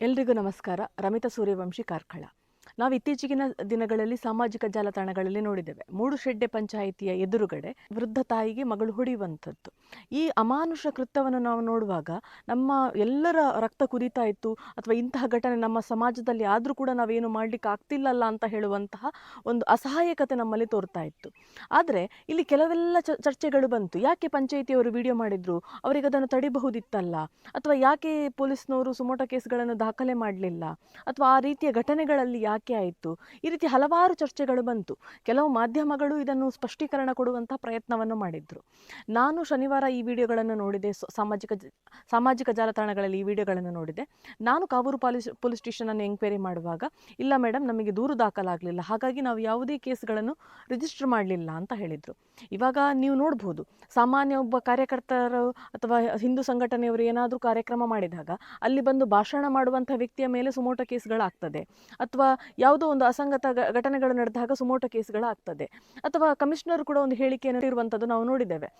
ಎಲ್ರಿಗೂ ನಮಸ್ಕಾರ. ರಮಿತಾ ಸೂರ್ಯವಂಶಿ ಕಾರ್ಕಳ. ನಾವು ಇತ್ತೀಚೆಗಿನ ದಿನಗಳಲ್ಲಿ ಸಾಮಾಜಿಕ ಜಾಲತಾಣಗಳಲ್ಲಿ ನೋಡಿದ್ದೇವೆ. ಮೂಡುಶೆಡ್ಡೆ ಪಂಚಾಯಿತಿಯ ಎದುರುಗಡೆ ವೃದ್ಧ ತಾಯಿಗೆ ಮಗಳು ಹೊಡೆಯುವಂಥದ್ದು. ಈ ಅಮಾನುಷ ಕೃತ್ಯವನ್ನು ನಾವು ನೋಡುವಾಗ ನಮ್ಮ ಎಲ್ಲರ ರಕ್ತ ಕುದೀತಾ ಇತ್ತು. ಅಥವಾ ಇಂತಹ ಘಟನೆ ನಮ್ಮ ಸಮಾಜದಲ್ಲಿ ಆದರೂ ಕೂಡ ನಾವೇನು ಮಾಡಲಿಕ್ಕೆ ಆಗ್ತಿಲ್ಲಲ್ಲ ಅಂತ ಹೇಳುವಂತಹ ಒಂದು ಅಸಹಾಯಕತೆ ನಮ್ಮಲ್ಲಿ ತೋರ್ತಾ ಇತ್ತು. ಆದರೆ ಇಲ್ಲಿ ಕೆಲವೆಲ್ಲ ಚರ್ಚೆಗಳು ಬಂತು. ಯಾಕೆ ಪಂಚಾಯಿತಿಯವರು ವಿಡಿಯೋ ಮಾಡಿದ್ರು? ಅವರಿಗೆ ಅದನ್ನು ತಡಿಬಹುದಿತ್ತಲ್ಲ? ಅಥವಾ ಯಾಕೆ ಪೊಲೀಸ್ನವರು ಸುಮೋಟ ಕೇಸ್ಗಳನ್ನು ದಾಖಲೆ ಮಾಡಲಿಲ್ಲ? ಅಥವಾ ಆ ರೀತಿಯ ಘಟನೆಗಳಲ್ಲಿ ಯಾಕೆ ಆಯಿತು. ಈ ರೀತಿ ಹಲವಾರು ಚರ್ಚೆಗಳು ಬಂತು. ಕೆಲವು ಮಾಧ್ಯಮಗಳು ಇದನ್ನು ಸ್ಪಷ್ಟೀಕರಣ ಕೊಡುವಂತಹ ಪ್ರಯತ್ನವನ್ನು ಮಾಡಿದ್ರು. ನಾನು ಶನಿವಾರ ಈ ವಿಡಿಯೋಗಳನ್ನು ನೋಡಿದೆ. ಸಾಮಾಜಿಕ ಸಾಮಾಜಿಕ ಜಾಲತಾಣಗಳಲ್ಲಿ ಈ ವಿಡಿಯೋಗಳನ್ನು ನೋಡಿದೆ. ನಾನು ಕಾವೂರು ಪೊಲೀಸ್ ಪೊಲೀಸ್ ಸ್ಟೇಷನನ್ನು ಎಂಕ್ವೈರಿ ಮಾಡುವಾಗ, ಇಲ್ಲ ಮೇಡಮ್ ನಮಗೆ ದೂರು ದಾಖಲಾಗಲಿಲ್ಲ. ಹಾಗಾಗಿ ನಾವು ಯಾವುದೇ ಕೇಸ್ಗಳನ್ನು ರಿಜಿಸ್ಟರ್ ಮಾಡಲಿಲ್ಲ ಅಂತ ಹೇಳಿದರು. ಇವಾಗ ನೀವು ನೋಡ್ಬೋದು. ಸಾಮಾನ್ಯ ಒಬ್ಬ ಕಾರ್ಯಕರ್ತರು ಅಥವಾ ಹಿಂದೂ ಸಂಘಟನೆಯವರು ಏನಾದರೂ ಕಾರ್ಯಕ್ರಮ ಮಾಡಿದಾಗ, ಅಲ್ಲಿ ಬಂದು ಭಾಷಣ ಮಾಡುವಂಥ ವ್ಯಕ್ತಿಯ ಮೇಲೆ ಸುಮೋಟ ಕೇಸ್ಗಳಾಗ್ತದೆ. ಅಥವಾ ಯಾವುದೋ ಒಂದು ಅಸಂಗತ ಘಟನೆಗಳು ನಡೆದಾಗ ಸುಮೋಟ ಕೇಸ್ಗಳಾಗ್ತದೆ. ಅಥವಾ ಕಮಿಷನರ್ ಕೂಡ ಒಂದು ಹೇಳಿಕೆಯನ್ನು ಇರುವಂಥದ್ದು ನಾವು ನೋಡಿದ್ದೇವೆ.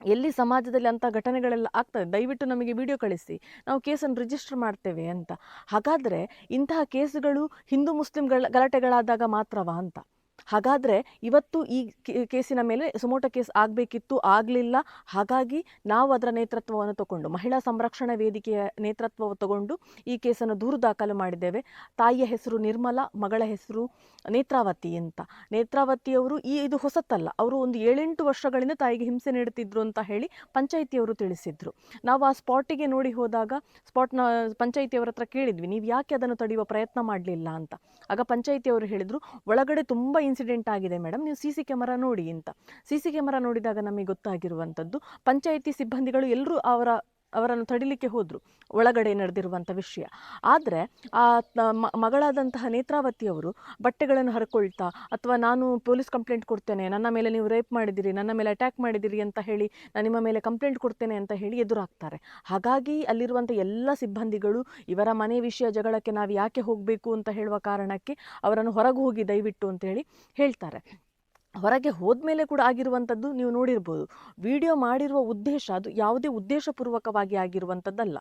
ಎಲ್ಲಿ ಸಮಾಜದಲ್ಲಿ ಅಂಥ ಘಟನೆಗಳೆಲ್ಲ ಆಗ್ತದೆ, ದಯವಿಟ್ಟು ನಮಗೆ ವಿಡಿಯೋ ಕಳಿಸಿ, ನಾವು ಕೇಸನ್ನು ರಿಜಿಸ್ಟರ್ ಮಾಡ್ತೇವೆ ಅಂತ. ಹಾಗಾದರೆ ಇಂತಹ ಕೇಸುಗಳು ಹಿಂದೂ ಮುಸ್ಲಿಂಗಳ ಗಲಾಟೆಗಳಾದಾಗ ಮಾತ್ರವಾ ಅಂತ? ಹಾಗಾದರೆ ಇವತ್ತು ಈ ಕೇಸಿನ ಮೇಲೆ ಸುಮೋಟ ಕೇಸ್ ಆಗಬೇಕಿತ್ತು, ಆಗಲಿಲ್ಲ. ಹಾಗಾಗಿ ನಾವು ಅದರ ನೇತೃತ್ವವನ್ನು ತಗೊಂಡು, ಮಹಿಳಾ ಸಂರಕ್ಷಣಾ ವೇದಿಕೆಯ ನೇತೃತ್ವವನ್ನು ತಗೊಂಡು ಈ ಕೇಸನ್ನು ದೂರು ದಾಖಲು ಮಾಡಿದ್ದೇವೆ. ತಾಯಿಯ ಹೆಸರು ನಿರ್ಮಲ, ಮಗಳ ಹೆಸರು ನೇತ್ರಾವತಿ ಅಂತ. ನೇತ್ರಾವತಿಯವರು ಈ ಇದು ಹೊಸತಲ್ಲ, ಅವರು ಒಂದು ಏಳೆಂಟು ವರ್ಷಗಳಿಂದ ತಾಯಿಗೆ ಹಿಂಸೆ ನೀಡುತ್ತಿದ್ದರು ಅಂತ ಹೇಳಿ ಪಂಚಾಯಿತಿಯವರು ತಿಳಿಸಿದ್ರು. ನಾವು ಆ ಸ್ಪಾಟಿಗೆ ನೋಡಿ ಹೋದಾಗ ಸ್ಪಾಟ್ನ ಪಂಚಾಯಿತಿಯವರ ಹತ್ರ ಕೇಳಿದ್ವಿ, ನೀವು ಯಾಕೆ ಅದನ್ನು ತಡೆಯುವ ಪ್ರಯತ್ನ ಮಾಡಲಿಲ್ಲ? ಅಂತ. ಆಗ ಪಂಚಾಯಿತಿಯವರು ಹೇಳಿದರು, ಒಳಗಡೆ ತುಂಬ ಇನ್ಸಿಡೆಂಟ್ ಆಗಿದೆ ಮೇಡಮ್. ನೀವು ಸಿ ಸಿ ಕ್ಯಾಮರಾ ನೋಡಿ ಅಂತ. ಸಿ ಸಿ ಕ್ಯಾಮರಾ ನೋಡಿದಾಗ ನಮಗೆ ಗೊತ್ತಾಗಿರುವಂಥದ್ದು, ಪಂಚಾಯಿತಿ ಸಿಬ್ಬಂದಿಗಳು ಎಲ್ಲರೂ ಅವರ ಅವರನ್ನು ತಡಿಲಿಕ್ಕೆ ಹೋದರು, ಒಳಗಡೆ ನಡೆದಿರುವಂಥ ವಿಷಯ. ಆದರೆ ಆ ಮಗಳಾದಂತಹ ನೇತ್ರಾವತಿಯವರು ಬಟ್ಟೆಗಳನ್ನು ಹರ್ಕೊಳ್ತಾ, ಅಥವಾ ನಾನು ಪೊಲೀಸ್ ಕಂಪ್ಲೇಂಟ್ ಕೊಡ್ತೇನೆ, ನನ್ನ ಮೇಲೆ ನೀವು ರೇಪ್ ಮಾಡಿದಿರಿ, ನನ್ನ ಮೇಲೆ ಅಟ್ಯಾಕ್ ಮಾಡಿದಿರಿ ಅಂತ ಹೇಳಿ, ನಾನು ನಿಮ್ಮ ಮೇಲೆ ಕಂಪ್ಲೇಂಟ್ ಕೊಡ್ತೇನೆ ಅಂತ ಹೇಳಿ ಎದುರಾಗ್ತಾರೆ. ಹಾಗಾಗಿ ಅಲ್ಲಿರುವಂಥ ಎಲ್ಲ ಸಿಬ್ಬಂದಿಗಳು, ಇವರ ಮನೆ ವಿಷಯ ಜಗಳಕ್ಕೆ ನಾವು ಯಾಕೆ ಹೋಗಬೇಕು ಅಂತ ಹೇಳುವ ಕಾರಣಕ್ಕೆ ಅವರನ್ನು ಹೊರಗೆ ಹೋಗಿ ದಯವಿಟ್ಟು ಅಂತ ಹೇಳಿ ಹೇಳ್ತಾರೆ. ಹೊರಗೆ ಹೋದ್ಮೇಲೆ ಕೂಡ ಆಗಿರುವಂಥದ್ದು ನೀವು ನೋಡಿರ್ಬೋದು. ವಿಡಿಯೋ ಮಾಡಿರುವ ಉದ್ದೇಶ ಅದು ಯಾವುದೇ ಉದ್ದೇಶಪೂರ್ವಕವಾಗಿ ಆಗಿರುವಂಥದ್ದಲ್ಲ.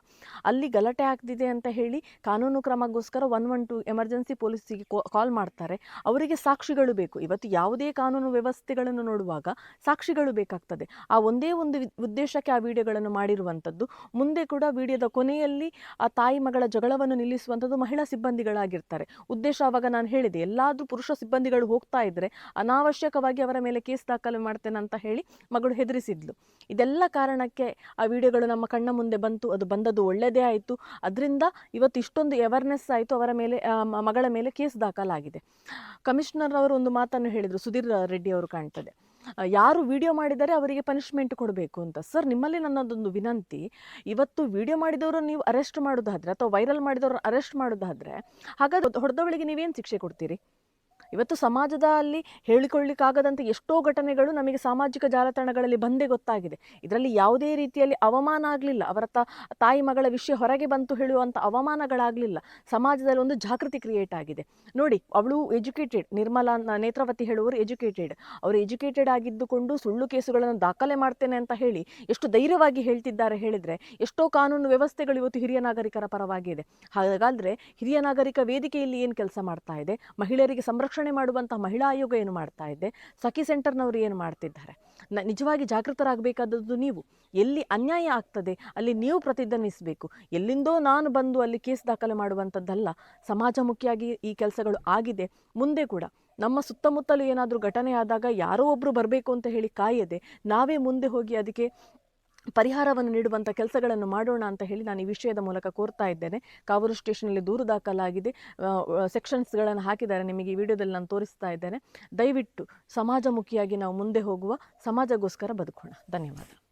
ಅಲ್ಲಿ ಗಲಾಟೆ ಆಗ್ತಿದೆ ಅಂತ ಹೇಳಿ ಕಾನೂನು ಕ್ರಮಕ್ಕೋಸ್ಕರ ಒನ್ ಒನ್ ಟು ಎಮರ್ಜೆನ್ಸಿ ಪೊಲೀಸಿಗೆ ಕಾಲ್ ಮಾಡ್ತಾರೆ. ಅವರಿಗೆ ಸಾಕ್ಷಿಗಳು ಬೇಕು. ಇವತ್ತು ಯಾವುದೇ ಕಾನೂನು ವ್ಯವಸ್ಥೆಗಳನ್ನು ನೋಡುವಾಗ ಸಾಕ್ಷಿಗಳು ಬೇಕಾಗ್ತದೆ. ಆ ಒಂದೇ ಒಂದು ಉದ್ದೇಶಕ್ಕೆ ಆ ವಿಡಿಯೋಗಳನ್ನು ಮಾಡಿರುವಂಥದ್ದು. ಮುಂದೆ ಕೂಡ ವಿಡಿಯೋದ ಕೊನೆಯಲ್ಲಿ ಆ ತಾಯಿ ಮಗಳ ಜಗಳವನ್ನು ನಿಲ್ಲಿಸುವಂಥದ್ದು ಮಹಿಳಾ ಸಿಬ್ಬಂದಿಗಳಾಗಿರ್ತಾರೆ. ಉದ್ದೇಶ ಆವಾಗ ನಾನು ಹೇಳಿದೆ, ಎಲ್ಲಾದರೂ ಪುರುಷ ಸಿಬ್ಬಂದಿಗಳು ಹೋಗ್ತಾ ಇದ್ರೆ ಅನಾವಶ್ಯಕವಾಗಿ ಅವರ ಮೇಲೆ ಕೇಸ್ ದಾಖಲು ಮಾಡ್ತೇನೆ ಅಂತ ಹೇಳಿ ಮಗಳು ಹೆದರಿಸಿದ್ಲು. ಇದೆಲ್ಲ ಕಾರಣಕ್ಕೆ ಆ ವಿಡಿಯೋಗಳು ನಮ್ಮ ಕಣ್ಣ ಮುಂದೆ ಬಂತು, ಅದು ಬಂದದ್ದು ಒಳ್ಳೆಯದೇ ಆಯಿತು. ಅದರಿಂದ ಇವತ್ತು ಇಷ್ಟೊಂದು ಅವೇರ್ನೆಸ್ ಆಯಿತು, ಅವರ ಮೇಲೆ ಮಗಳ ಮೇಲೆ ಕೇಸ್ ದಾಖಲಾಗಿದೆ. ಕಮಿಷನರ್ ಅವರು ಒಂದು ಮಾತನ್ನು ಹೇಳಿದರು, ಸುಧೀರ್ ರೆಡ್ಡಿ ಅವರು ಕಾಣ್ತದೆ. ಯಾರು ವಿಡಿಯೋ ಮಾಡಿದರೆ ಅವರಿಗೆ ಪನಿಷ್ಮೆಂಟ್ ಕೊಡಬೇಕು ಅಂತ. ಸರ್, ನಿಮ್ಮಲ್ಲಿ ನನ್ನದೊಂದು ವಿನಂತಿ, ಇವತ್ತು ವಿಡಿಯೋ ಮಾಡಿದವರು ನೀವು ಅರೆಸ್ಟ್ ಮಾಡೋದಾದ್ರೆ ಅಥವಾ ವೈರಲ್ ಮಾಡಿದವರು ಅರೆಸ್ಟ್ ಮಾಡೋದಾದ್ರೆ, ಹಾಗಾದ್ರೆ ಹೊಡೆದವಳಿಗೆ ನೀವೇನು ಶಿಕ್ಷೆ ಕೊಡ್ತೀರಿ? ಇವತ್ತು ಸಮಾಜದಲ್ಲಿ ಹೇಳಿಕೊಳ್ಳಿಕ್ಕಾಗದಂಥ ಎಷ್ಟೋ ಘಟನೆಗಳು ನಮಗೆ ಸಾಮಾಜಿಕ ಜಾಲತಾಣಗಳಲ್ಲಿ ಬಂದೇ ಗೊತ್ತಾಗಿದೆ. ಇದರಲ್ಲಿ ಯಾವುದೇ ರೀತಿಯಲ್ಲಿ ಅವಮಾನ ಆಗಲಿಲ್ಲ. ಅವರ ತಾಯಿ ಮಗಳ ವಿಷಯ ಹೊರಗೆ ಬಂತು ಹೇಳುವಂಥ ಅವಮಾನಗಳಾಗಲಿಲ್ಲ. ಸಮಾಜದಲ್ಲಿ ಒಂದು ಜಾಗೃತಿ ಕ್ರಿಯೇಟ್ ಆಗಿದೆ. ನೋಡಿ, ಅವಳು ಎಜುಕೇಟೆಡ್ ನಿರ್ಮಲಾ ನೇತ್ರಾವತಿ ಹೇಳುವವರು ಎಜುಕೇಟೆಡ್ ಅವರು ಎಜುಕೇಟೆಡ್ ಆಗಿದ್ದುಕೊಂಡು ಸುಳ್ಳು ಕೇಸುಗಳನ್ನು ದಾಖಲೆ ಮಾಡ್ತೇನೆ ಅಂತ ಹೇಳಿ ಎಷ್ಟು ಧೈರ್ಯವಾಗಿ ಹೇಳ್ತಿದ್ದಾರೆ ಹೇಳಿದರೆ ಎಷ್ಟೋ ಕಾನೂನು ವ್ಯವಸ್ಥೆಗಳು ಇವತ್ತು ಹಿರಿಯ ನಾಗರಿಕರ ಪರವಾಗಿದೆ. ಹಾಗಾದರೆ ಹಿರಿಯ ನಾಗರಿಕ ವೇದಿಕೆಯಲ್ಲಿ ಏನು ಕೆಲಸ ಮಾಡ್ತಾ ಇದೆ? ಮಹಿಳೆಯರಿಗೆ ಸಂರಕ್ಷಣೆ ಮಾಡುವಂಥ ಮಹಿಳಾ ಆಯೋಗ ಏನು ಮಾಡ್ತಾ ಇದೆ? ಸಖಿ ಸೆಂಟರ್ನವರು ಏನು ಮಾಡ್ತಿದ್ದಾರೆ? ನಿಜವಾಗಿ ಜಾಗೃತರಾಗಬೇಕಾದದ್ದು ನೀವು. ಎಲ್ಲಿ ಅನ್ಯಾಯ ಆಗ್ತದೆ, ಅಲ್ಲಿ ನೀವು ಪ್ರತಿಧ್ವನಿಸಬೇಕು. ಎಲ್ಲಿಂದೋ ನಾನು ಬಂದು ಅಲ್ಲಿ ಕೇಸ್ ದಾಖಲೆ ಮಾಡುವಂಥದ್ದಲ್ಲ ಸಮಾಜಮುಖಿಯಾಗಿ ಈ ಕೆಲಸಗಳು ಆಗಿದೆ. ಮುಂದೆ ಕೂಡ ನಮ್ಮ ಸುತ್ತಮುತ್ತಲು ಏನಾದರೂ ಘಟನೆ ಆದಾಗ ಯಾರೋ ಒಬ್ಬರು ಬರಬೇಕು ಅಂತ ಹೇಳಿ ಕಾಯದೆ ನಾವೇ ಮುಂದೆ ಹೋಗಿ ಅದಕ್ಕೆ ಪರಿಹಾರವನ್ನು ನೀಡುವಂಥ ಕೆಲಸಗಳನ್ನು ಮಾಡೋಣ ಅಂತ ಹೇಳಿ ನಾನು ಈ ವಿಷಯದ ಮೂಲಕ ಕೋರ್ತಾ ಇದ್ದೇನೆ. ಕಾವೂರು ಸ್ಟೇಷನಲ್ಲಿ ದೂರು ದಾಖಲಾಗಿದೆ. ಸೆಕ್ಷನ್ಸ್ಗಳನ್ನು ಹಾಕಿದ್ದಾರೆ. ನಿಮಗೆ ಈ ವಿಡಿಯೋದಲ್ಲಿ ನಾನು ತೋರಿಸ್ತಾ ಇದ್ದೇನೆ. ದಯವಿಟ್ಟು ಸಮಾಜಮುಖಿಯಾಗಿ ನಾವು ಮುಂದೆ ಹೋಗುವ. ಸಮಾಜಗೋಸ್ಕರ ಬದುಕೋಣ. ಧನ್ಯವಾದ.